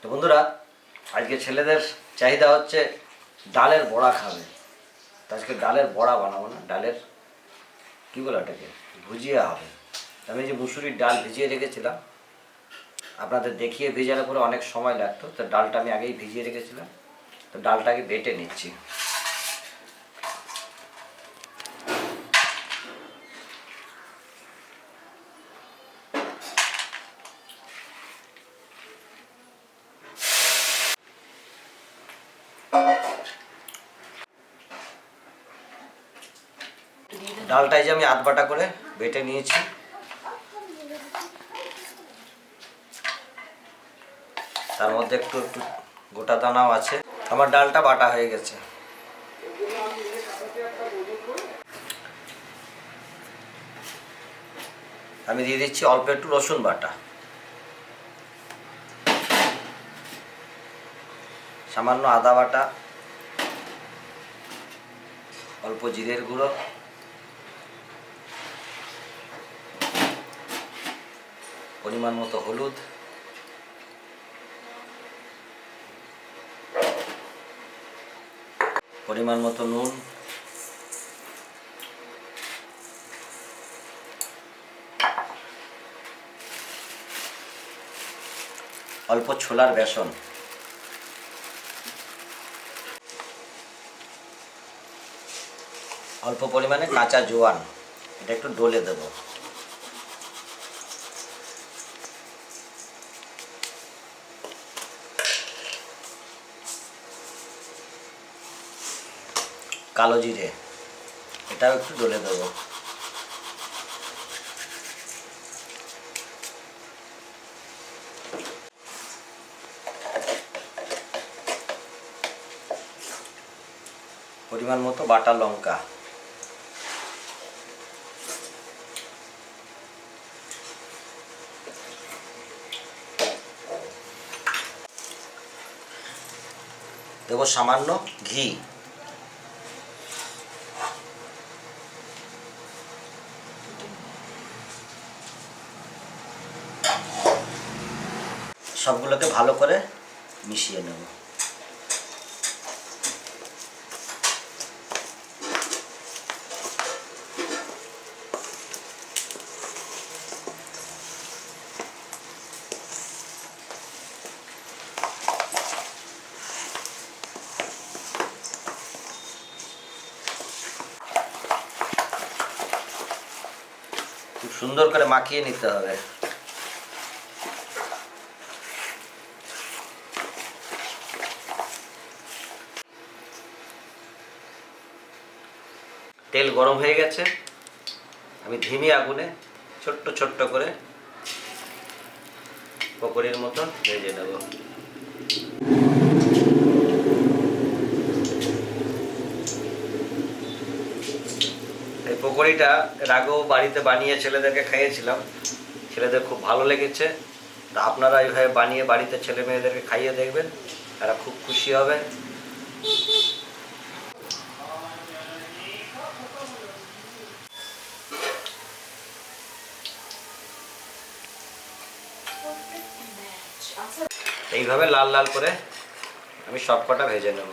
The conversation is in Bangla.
তো বন্ধুরা, আজকে ছেলেদের চাহিদা হচ্ছে ডালের বড়া খাবে। তো আজকে ডালের বড়া বানাবো না, ডালের কী বলে ওটাকে? ভুজিয়া হবে। আমি যে মুসুরির ডাল ভিজিয়ে রেখেছিলাম, আপনাদের দেখিয়ে ভেজানোর পরে অনেক সময় লাগতো, তো ডালটা আমি আগেই ভিজিয়ে রেখেছিলাম, তো ডালটাকে বেটে নিচ্ছি। ডালটাই যে আমি আধ বাটা করে বেটে নিয়েছি। তার মধ্যে একটু একটু গোটা দানাও আছে। আমার ডালটা বাটা হয়ে গেছে। আমি দিয়ে দিচ্ছি অল্প একটু রসুন বাটা। সামান্য আদা বাটা, অল্প জিরের গুঁড়ো। পরিমাণ মতো হলুদ। পরিমাণ মতো নুন। অল্প ছোলার বেসন। অল্প পরিমাণে কাঁচা জোয়ান। এটা একটু ডলে দেবো। কালো জিরে এটাও একটু ডলে দেবো। পরিমাণ মতো বাটা লঙ্কা। দেবো সামান্য ঘি। সবগুলোকে ভালো করে মিশিয়ে নেব। খুব সুন্দর করে মাখিয়ে নিতে হবে। তেল গরম হয়ে গেছে। আমি ধিমি আগুনে ছোট্ট ছোট্ট করে পকোড়ির মতো ভেজে নেব। এই পকোড়িটা আগেও বাড়িতে বানিয়ে ছেলেদেরকে খাইয়েছিলাম। ছেলেদের খুব ভালো লেগেছে। তা আপনারা এইভাবে বানিয়ে বাড়িতে ছেলে মেয়েদেরকে খাইয়ে দেখবেন, তারা খুব খুশি হবে। এইভাবে লাল লাল করে আমি সব কটা ভেজে নেব।